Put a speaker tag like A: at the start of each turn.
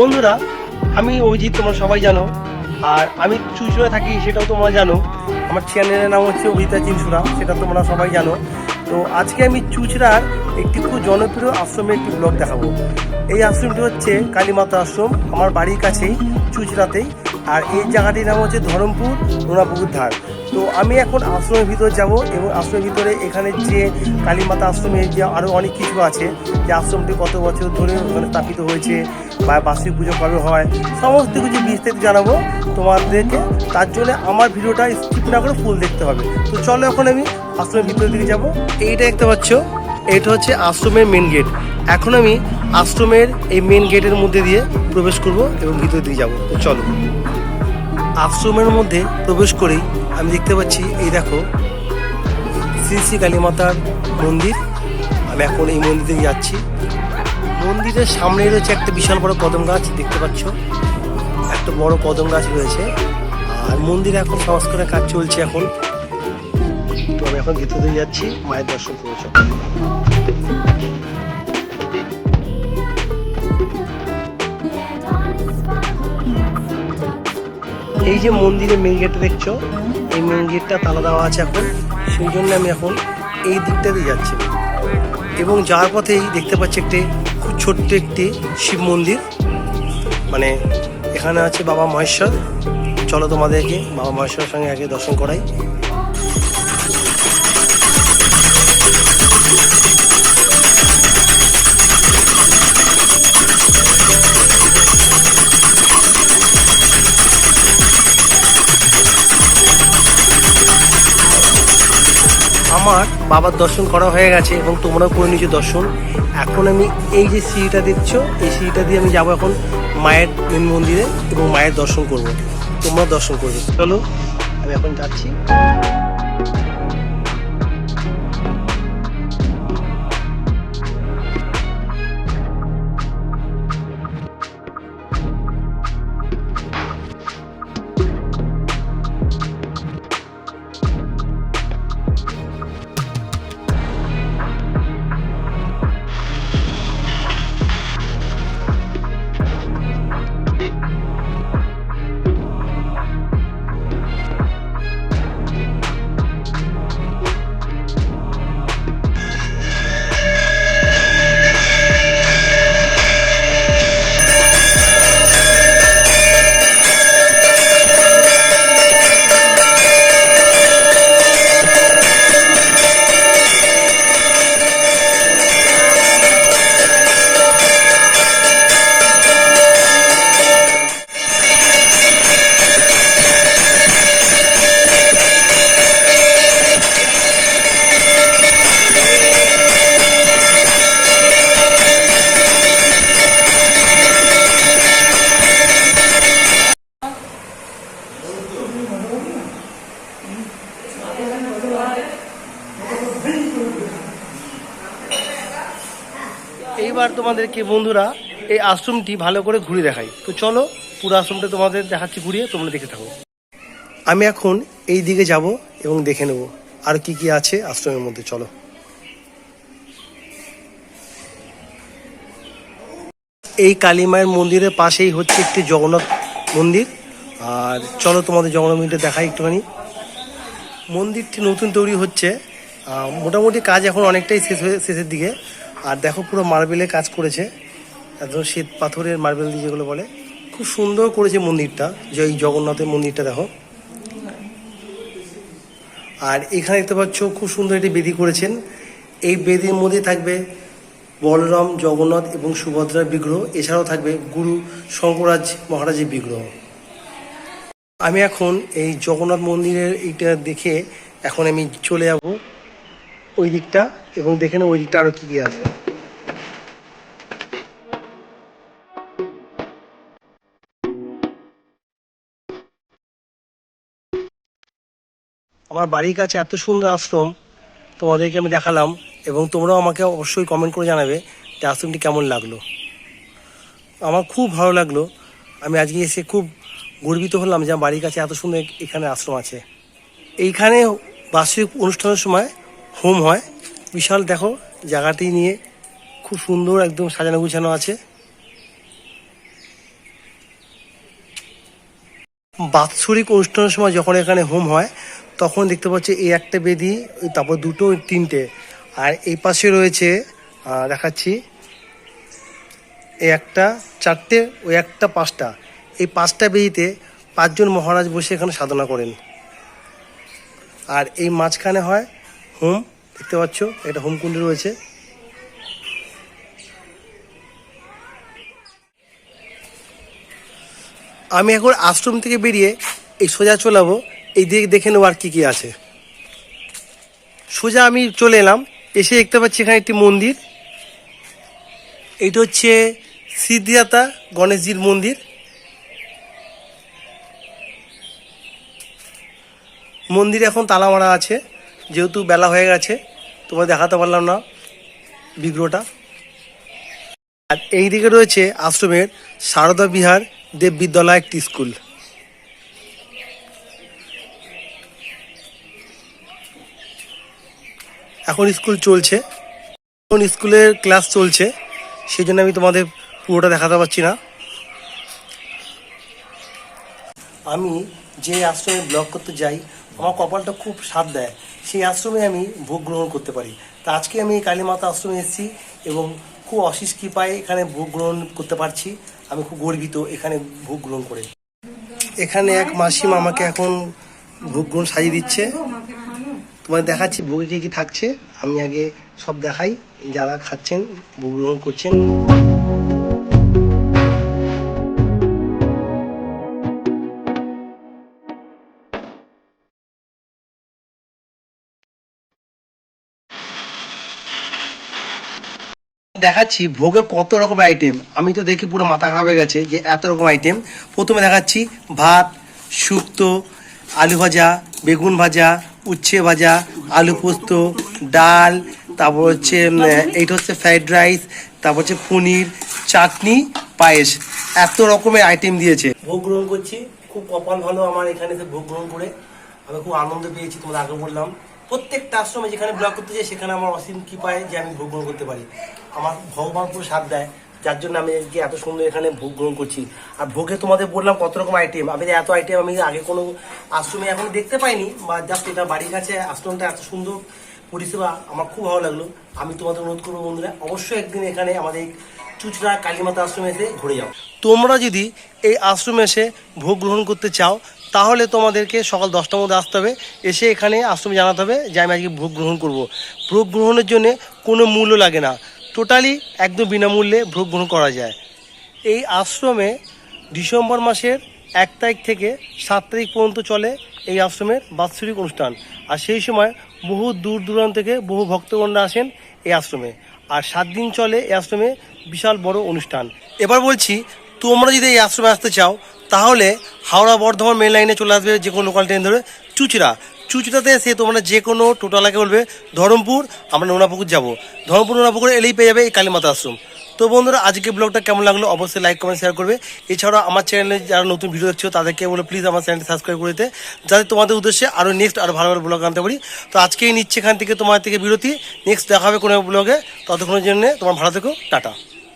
A: বন্ধুরা, আমি অভিজিৎ, তোমরা সবাই জানো। আর আমি চুচুড়া থাকি, সেটাও তোমরা জানো। আমার চ্যানেলের নাম হচ্ছে অভিতা চিনসুরা সেটা তোমরা সবাই জানো। তো আজকে আমি চুচড়ার একটি খুব জনপ্রিয় আশ্রমে একটি ব্লগ দেখাবো। এই আশ্রমটি হচ্ছে কালীমাতা আশ্রম, আমার বাড়ির কাছেই, চুচড়াতেই। আর এই জায়গাটির নাম হচ্ছে ধরমপুর নোনাপুকুর ধার। তো আমি এখন আশ্রমের ভিতরে যাব এবং আশ্রমের ভিতরে এখানে যে কালীমাতা আশ্রমে যে আরও অনেক কিছু আছে, যে আশ্রমটি কত বছর ধরে ওখানে স্থাপিত হয়েছে বা বার্ষিক পুজো কবে হয়, সমস্ত কিছু বিস্তারিত জানাব তোমাদেরকে। তার জন্য আমার ভিডিওটা স্কিপ না করে ফুল দেখতে হবে। তো চলো এখন আমি আশ্রমের ভিতরের দিকে যাব। এইটা দেখতে পাচ্ছ, এটা হচ্ছে আশ্রমের মেন গেট এখন আমি আশ্রমের এই মেন গেটের মধ্যে দিয়ে প্রবেশ করব এবং ভিতর দিয়ে যাব। তো চলো। আশ্রমের মধ্যে প্রবেশ করেই আমি দেখতে পাচ্ছি, এই দেখো, শ্রী শ্রী কালী মাতার মন্দির। আমি এখন এই মন্দিরে যাচ্ছি। মন্দিরের সামনে রয়েছে একটা বিশাল বড় কদম গাছ, দেখতে পাচ্ছ? একটা বড় কদম গাছ রয়েছে। আর মন্দিরে এখন সংস্কারের কাজ চলছে এখন। তো আমি এখন ভিতরে যাচ্ছি, মায়ের দর্শন করেছ। এই যে মন্দিরের মেন গেটটা দেখছ, এই মেন গেটটা তালা দেওয়া আছে এখন। সেই জন্য আমি এখন এই দিকটা দিয়ে যাচ্ছি। এবং যাওয়ার পথেই দেখতে পাচ্ছি একটি খুব ছোট্ট একটি শিব মন্দির। মানে এখানে আছে বাবা মহেশ্বর। চলো তোমাদেরকে বাবা মহেশ্বরের সঙ্গে আগে দর্শন করাই। আমার বাবার দর্শন করা হয়ে গেছে এবং তোমরাও করে নিয়েছো দর্শন। এখন আমি এই যে সিঁড়িটা দেখছ, এই সিঁড়িটা দিয়ে আমি যাব এখন মায়ের মেন মন্দিরে এবং মায়ের দর্শন করব। তোমরা দর্শন করবে। চলো, আমি এখন যাচ্ছি। এইবার তোমাদেরকে বন্ধুরা, এই আশ্রমটি ভালো করে ঘুরে দেখাই। তো চলো, পুরো আশ্রমটা তোমাদের দেখাচ্ছি, ঘুরিয়ে তোমরা দেখে থাকো। আমি এখন এই দিকে যাব এবং দেখে নেব আর কি কি আছে আশ্রমের মধ্যে। চলো। এই কালী মায়ের মন্দিরের পাশেই হচ্ছে একটি জগন্নাথ মন্দির। আর চলো তোমাদের জগন্নাথ মন্দিরটা দেখাই একটুখানি। মন্দিরটি নতুন তৈরি হচ্ছে। মোটামুটি কাজ এখন অনেকটাই শেষ হয়ে শেষের দিকে। আর দেখো পুরো মার্বেলে কাজ করেছে। একদম শ্বেত পাথরের মার্বেল দিয়ে যেগুলো বলে। খুব সুন্দর করেছে মন্দিরটা যে এই জগন্নাথের মন্দিরটা দেখো। আর এখানে দেখতে পাচ্ছ, খুব সুন্দর একটি বেদি করেছেন। এই বেদির মধ্যে থাকবে বলরাম, জগন্নাথ এবং সুভদ্রার বিগ্রহ। এছাড়াও থাকবে গুরু শঙ্করাজ মহারাজের বিগ্রহ। আমি এখন এই জগন্নাথ মন্দিরের এইটা দেখে এখন আমি চলে যাব। ওই দিকটা এবং দেখে নেব ওই দিকটা আরও কি কি আছে। আমার বাড়ির কাছে এত সুন্দর আশ্রম, তোমাদেরকে আমি দেখালাম এবং তোমরাও আমাকে অবশ্যই কমেন্ট করে জানাবে যে আশ্রমটি কেমন লাগল। আমার খুব ভালো লাগল। আমি আজকে এসে খুব গর্বিত হলাম যে আমার বাড়ির কাছে এত সুন্দর এখানে আশ্রম আছে। এইখানে বার্ষিক অনুষ্ঠানের সময় হোম হয়। বিশাল দেখো, জায়গাটি নিয়ে খুব সুন্দর একদম সাজানো গুছানো আছে। বাৎসরিক অনুষ্ঠানের সময় যখন এখানে হোম হয়, তখন দেখতে পাচ্ছি এই একটা বেদি, তারপর দুটো, তিনটে। আর এই পাশে রয়েছে দেখাচ্ছি এই একটা, চারটে ওই একটা পাঁচটা। এই পাঁচটা বেদিতে পাঁচজন মহারাজ বসে এখানে সাধনা করেন। আর এই মাঝখানে হয় হোম দেখতে পাচ্ছ এটা হোমকুণ্ড রয়েছে। আমি এখন আশ্রম থেকে বেরিয়ে এই সোজা চলাবো এই দিকে দেখে নেব আর কী কী আছে। সোজা আমি চলে এলাম, এসে দেখতে পাচ্ছি এখানে একটি মন্দির। এইটা হচ্ছে সিদ্ধিদাতা গণেশজির মন্দির। মন্দিরে এখন তালা মারা আছে। যেহেতু বেলা হয়ে গেছে, তোমায় দেখাতে পারলাম না বিগ্রহটা। আর এই দিকে রয়েছে আশ্রমের সারদা বিহার দেব বিদ্যালয় একটি স্কুল। এখন স্কুল চলছে। এখন স্কুলের ক্লাস চলছে সেই জন্য আমি তোমাদের পুরোটা দেখাতে পারছি না। আমি যে আশ্রমে ব্লগ করতে যাই, আমার কপালটা খুব সাথ দেয়। সেই আশ্রমে আমি ভোগ গ্রহণ করতে পারি। তা আজকে আমি কালীমাতা আশ্রমে এসেছি এবং খুব অশিস কৃপায় এখানে ভোগ গ্রহণ করতে পারছি। আমি খুব গর্বিত এখানে ভোগ গ্রহণ করে। এখানে এক মাসিমা আমাকে এখন ভোগ গ্রহণ সাজিয়ে দিচ্ছে। তোমার দেখাচ্ছি, ভোগে কি কি থাকছে। আমি আগে সব দেখাই, যারা খাচ্ছেন, ভোগ গ্রহণ করছেন। দেখাচ্ছি ভোগে কত রকম আইটেম আমি তো দেখি পুরো মাথা খারাপ হয়ে গেছে যে এত রকম আইটেম প্রথমে দেখাচ্ছি ভাত, শুক্তো, আলু ভাজা, বেগুন ভাজা, উচ্ছে ভাজা, আলু পোস্ত, ডাল, তারপর হচ্ছে এইটা হচ্ছে ফ্রাইড রাইস তারপর হচ্ছে পনির, চাটনি, পায়েস। এত রকমের আইটেম দিয়েছে। ভোগ গ্রহণ করছি। খুব কপাল ভালো আমার এখানে ভোগ গ্রহণ করে। আমি খুব আনন্দ পেয়েছি তোমাদের আগে বললাম। প্রত্যেকটা আশ্রমে যেখানে ব্লগ করতে যাই সেখানে আমার অসীম কি পায় যে আমি ভোগ গ্রহণ করতে পারি। আমার ভগবান পুরো সাথ দেয়, যার জন্য আমি আজকে এত সুন্দর এখানে ভোগ গ্রহণ করছি। আর ভোগে তোমাদের বললাম কত রকম আইটেম আমি এত আইটেম আমি আগে কোনো আশ্রমে এখন দেখতে পাইনি, বা জাস্ট এটা বাড়ির কাছে, আশ্রমটা এত সুন্দর পরিষেবা আমার খুব ভালো লাগল। আমি তোমাদের অনুরোধ করব বন্ধুরা, অবশ্যই একদিন এখানে আমাদের চুচড়া কালীমাতা আশ্রমে এসে ঘুরে যাও। তোমরা যদি এই আশ্রমে এসে ভোগ গ্রহণ করতে চাও তাহলে তোমাদেরকে সকাল দশটার মধ্যে আসতে হবে। এসে এখানে আশ্রমে জানাতে হবে যে আমি আজকে ভোগ গ্রহণ করব। ভোগ গ্রহণের জন্য কোনো মূল্য লাগে না। টোটালি একদম বিনামূল্যে ভোগ গ্রহণ করা যায়। এই আশ্রমে ডিসেম্বর মাসের এক তারিখ থেকে সাত তারিখ পর্যন্ত চলে এই আশ্রমের বাৎসরিক অনুষ্ঠান। আর সেই সময় বহু দূর দূরান্ত থেকে বহু ভক্তগণরা আসেন এই আশ্রমে। আর সাত দিন চলে এই আশ্রমে বিশাল বড় অনুষ্ঠান। এবার বলছি, তোমরা যদি এই আশ্রমে আসতে চাও তাহলে হাওড়া বর্ধমান মেন লাইনে চলে আসবে যে কোনো লোকাল ট্রেন ধরে চুচড়া। চুচড়াতে এসে তোমরা যে কোনো টোটালাকে বলবে, ধরমপুর, আমরা নোনাপুকুর যাব। ধরমপুর নোনাপুকুর এলেই পেয়ে যাবে এই কালীমাতা আশ্রম। তো বন্ধুরা, আজকে ব্লগটা কেমন লাগল অবশ্যই লাইক কমেন্ট শেয়ার করবে। এছাড়াও আমার চ্যানেলে যারা নতুন ভিডিও দেখছ, তাদেরকে বলে প্লিজ আমার চ্যানেলটি সাবস্ক্রাইব করে দিতে, যাতে তোমাদের উদ্দেশ্যে আরও নেক্সট আরও ভালো ভালো ব্লগ আনতে পারি। তো আজকেই নিচ্ছে এখান থেকে তোমার থেকে বিরতি। নেক্সট দেখা হবে কোনো ব্লগে ততক্ষণের জন্য তোমার ভালো থেকো। টাটা।